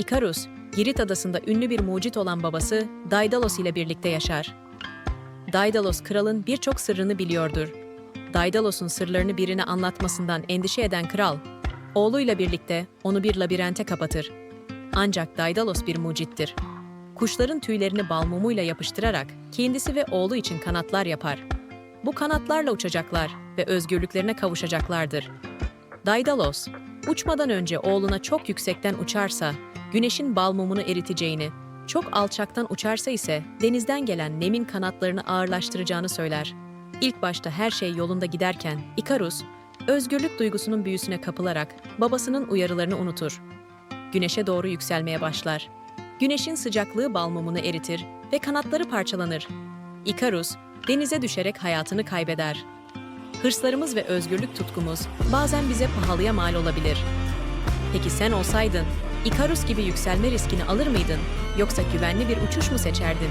Ikarus, Girit adasında ünlü bir mucit olan babası Daidalos ile birlikte yaşar. Daidalos kralın birçok sırrını biliyordur. Daidalos'un sırlarını birine anlatmasından endişe eden kral, oğluyla birlikte onu bir labirente kapatır. Ancak Daidalos bir mucittir. Kuşların tüylerini bal mumuyla yapıştırarak kendisi ve oğlu için kanatlar yapar. Bu kanatlarla uçacaklar ve özgürlüklerine kavuşacaklardır. Daidalos, uçmadan önce oğluna çok yüksekten uçarsa, güneşin bal mumunu eriteceğini, çok alçaktan uçarsa ise denizden gelen nemin kanatlarını ağırlaştıracağını söyler. İlk başta her şey yolunda giderken Ikarus, özgürlük duygusunun büyüsüne kapılarak babasının uyarılarını unutur. Güneşe doğru yükselmeye başlar. Güneşin sıcaklığı bal mumunu eritir ve kanatları parçalanır. Ikarus, denize düşerek hayatını kaybeder. Hırslarımız ve özgürlük tutkumuz bazen bize pahalıya mal olabilir. Peki sen olsaydın, Ikarus gibi yükselme riskini alır mıydın? Yoksa güvenli bir uçuş mu seçerdin?